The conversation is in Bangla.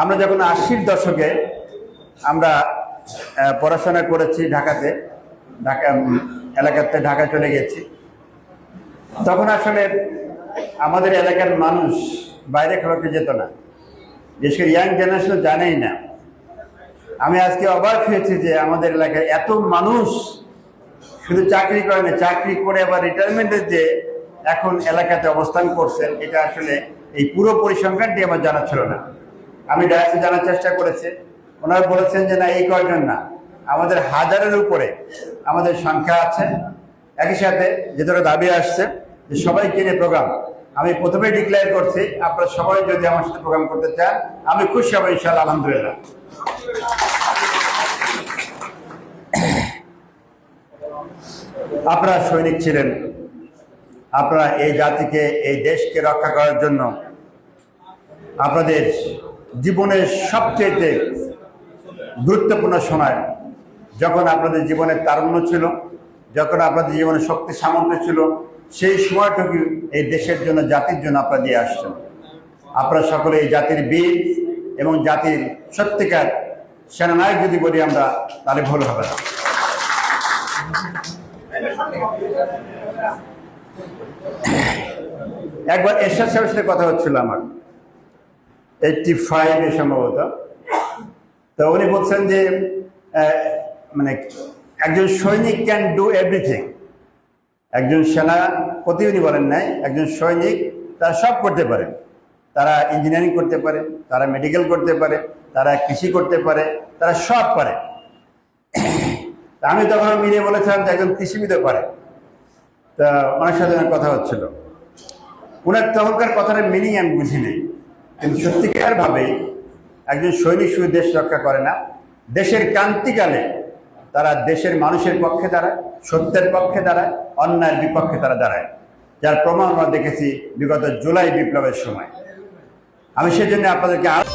আমরা যখন আশির দশকে আমরা পড়াশোনা করেছি ঢাকাতে, ঢাকা এলাকাতে ঢাকা চলে গেছি, তখন আসলে আমাদের এলাকার মানুষ বাইরে খেলাতে যেত না। বিশেষ করে ইয়াং জেনারেশন জানেই না। আমি আজকে অবাক হয়েছি যে আমাদের এলাকায় এত মানুষ শুধু চাকরি করে না, চাকরি করে আবার রিটায়ারমেন্টের যে এখন এলাকাতে অবস্থান করছেন, এটা আসলে এই পুরো পরিসংখ্যানটি আমার জানা ছিল না। আমি ডায়াসে জানার চেষ্টা করেছি। ওনারা বলেছেন যে না, এই কয়জন না। আমাদের হাজারের উপরে আমাদের সংখ্যা আছে। একই সাথে যেটা দাবি আসছে যে সবাই নিয়ে প্রোগ্রাম। আমি প্রথমে ডিক্লেয়ার করছি, আপনারা সবাই যদি আমার সাথে প্রোগ্রাম করতে চান, আমি খুশি হব ইনশাআল্লাহ, আলহামদুলিল্লাহ। আপনারা সৈনিক ছিলেন। আপনারা এই জাতিকে, এই দেশকে রক্ষা করার জন্য আপনাদের জীবনের সবচেয়ে গুরুত্বপূর্ণ সময় যখন আপনাদের জীবনের তারুণ্য ছিল, যখন আপনাদের জীবনে শক্তি সামর্থ্য ছিল, সেই সময়টুকু এই দেশের জন্য, জাতির জন্য আপনারা দিয়ে আসছেন। আপনারা সকলে এই জাতির বীর এবং জাতির সত্যিকার সেনানায়ক যদি বলি আমরা, তাহলে ভুল হবে না। একবার এরশাদ কথা হচ্ছিল আমার। এইটটি ফাইভে সম্ভবত। তো উনি বলছেন যে মানে একজন সৈনিক ক্যান ডু এভরিথিং একজন সেনাপতি উনি বলেন নাই, একজন সৈনিক তারা সব করতে পারে। তারা ইঞ্জিনিয়ারিং করতে পারে, তারা মেডিকেল করতে পারে, তারা কৃষি করতে পারে, তারা সব পারে। তা আমি তখন মিলিয়ে বলেছিলাম যে একজন কৃষিবিদও পারে। তা ওনার সাথে কথা হচ্ছিল। ওনার তখনকার কথার মিনিং আমি বুঝি নেই কিন্তু সত্যিকার ভাবে একজন সৈনিক শুধু দেশ রক্ষা করে না, দেশের ক্রান্তিকালে তারা দেশের মানুষের পক্ষে দাঁড়ায়, সত্যের পক্ষে দাঁড়ায়, অন্যায়ের বিপক্ষে তারা দাঁড়ায়। যার প্রমাণ আমরা দেখেছি বিগত জুলাই বিপ্লবের সময়। আমি সেজন্য আপনাদেরকে আরও